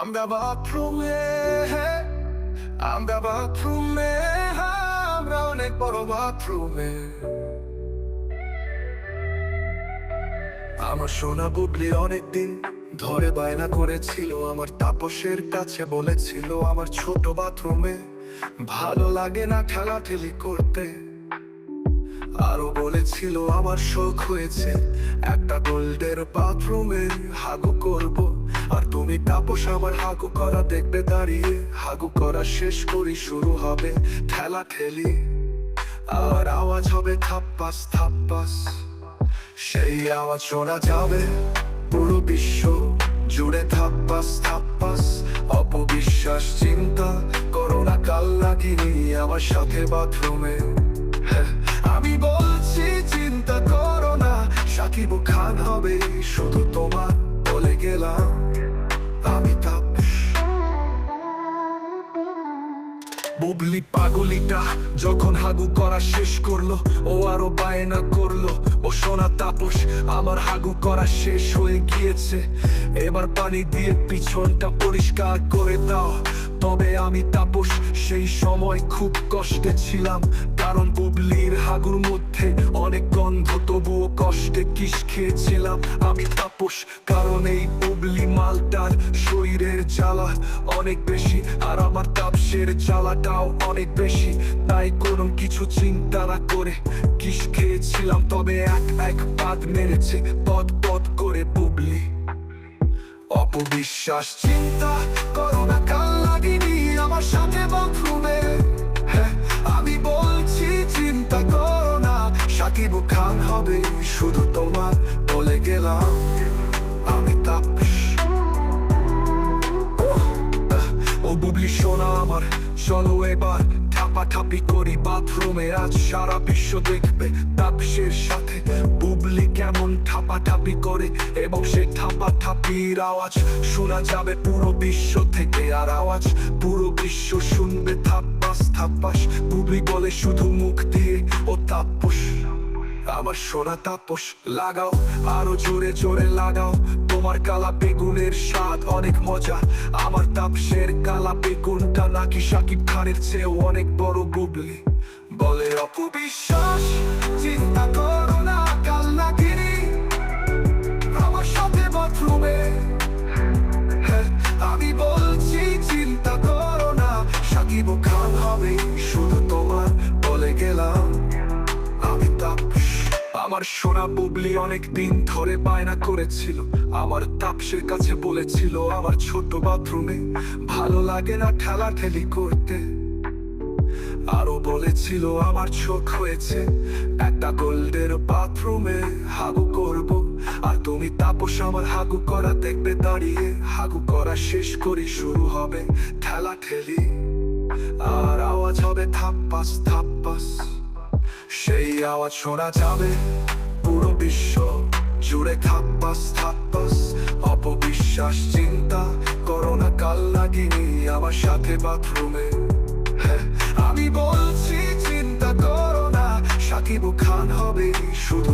আমরা বাথরুমে আমরা বাথরুমে আমরা অনেক বড় বাথরুমে আমার সোনা বুবলি অনেকদিন ধরে বায়না করেছিল। আমার তাপসের কাছে বলেছিল আমার ছোট বাথরুমে ভালো লাগে না ঠেলাঠেলি করতে। আরও বলেছিল আমার শখ হয়েছে একটা গোল্ডের বাথরুমে হাগু করব। আর তুমি তাপস আমার হাগু করা দেখবে দাঁড়িয়ে। হাগু করা শেষ করি শুরু হবে ঠেলা ঠেলি। আর আওয়াজ হবে থাপ্পাস থাপ্পাস। সেই আওয়াজ শোনা যাবে পুরো বিশ্ব জুড়ে থাপ্পাস থাপ্পাস। অপবিশ্বাস চিন্তা করোনা কাল লাগিনি আমার সাথে বাথরুমে। হ্যাঁ, আমি বলছি চিন্তা করো না সাকিব খান হবে শুধু তোমার বলে গেলাম। বুবলি পাগলিটা যখন হাগু করা শেষ করল, ও আরও বায়না করল। ও সোনা তাপস, আমার হাগু করা শেষ হয়ে গিয়েছে। এবার পানি দিয়ে পিছনটা পরিষ্কার করে দাও। তবে আমি তাপস, সেই সময় খুব কষ্টে ছিলাম। কারণ বুবলির হাগুর মধ্যে অনেক গন্ধ, তবুও কষ্টে কিস খেয়েছিলাম আমি তাপস। কারণ এই বুবলি মালটার শরীরের জ্বালা অনেক বেশি, আর আমার তাপসের জ্বালাটাও অনেক বেশি। তাই কোনো কিছু চিন্তা না করে কিস খেয়েছিলাম, তবে এক এক পাত মেরেছে পদ পদ করে বুবলি। অপবিশ্বাস চিন্তা সাকিব খান হবে শুধু তোমার বলে গেলাম আমি তাপস ও বুবলি শোনা আমার চলো এবার ঠাপাঠাপি করি বাথরুমে আজ সারা বিশ্ব দেখবে তাপসের সাথে বুবলি কেমন ঠাপাঠাপি করে এবং সে ঠাপাঠাপির আওয়াজ শোনা যাবে পুরো বিশ্ব থেকে আর আওয়াজ পুরো বিশ্ব শুনবে থাপ্পাস থাপ্পাস বুবলি বলে শুধু মুখ দিয়ে ও তাপস আমার সোনা তাপস লাগাও আরও জোরে জোরে লাগাও। তোমার কালা বেগুনের স্বাদ অনেক মজা আমার তাপসের কালা বেগুনটা নাকি সাকিব খানের চেয়েও অনেক বড় বুবলি বলে অপবিশ্বাস চিন্তা করো না কাল না গিরি আমার সাথে বাথরুমে। হ্যাঁ, আমি বলছি চিন্তা করো না সাকিব খান হবে শুধু তোমার আমার সোনা বুবলি অনেক দিন ধরে বায়না করেছিল। আমার তাপসের কাছে বলেছিল, আমার ছোট বাথরুমে ভালো লাগে না ঠেলা ঠেলি করতে। আরও বলেছিল, আমার চোখ হয়েছে একটা গোল্ডের বাথরুমে, হাগু করব। আর তুমি তাপস আমার হাগু করা দেখবে দাঁড়িয়ে, হাগু করা শেষ করি, শুরু হবে ঠেলা ঠেলি আর আওয়াজ হবে থাপ্পাস থাপ্পাস। সেই আওয়াজ শোনা যাবে। পুরো বিশ্ব জুড়ে থাপ্পাস থাপ্পাস। অপবিশ্বাস চিন্তা করোনা কাল লাগিনি আমার সাথে বাথরুমে। হ্যাঁ, আমি বলছি চিন্তা করো না সাকিব খান হবে শুধু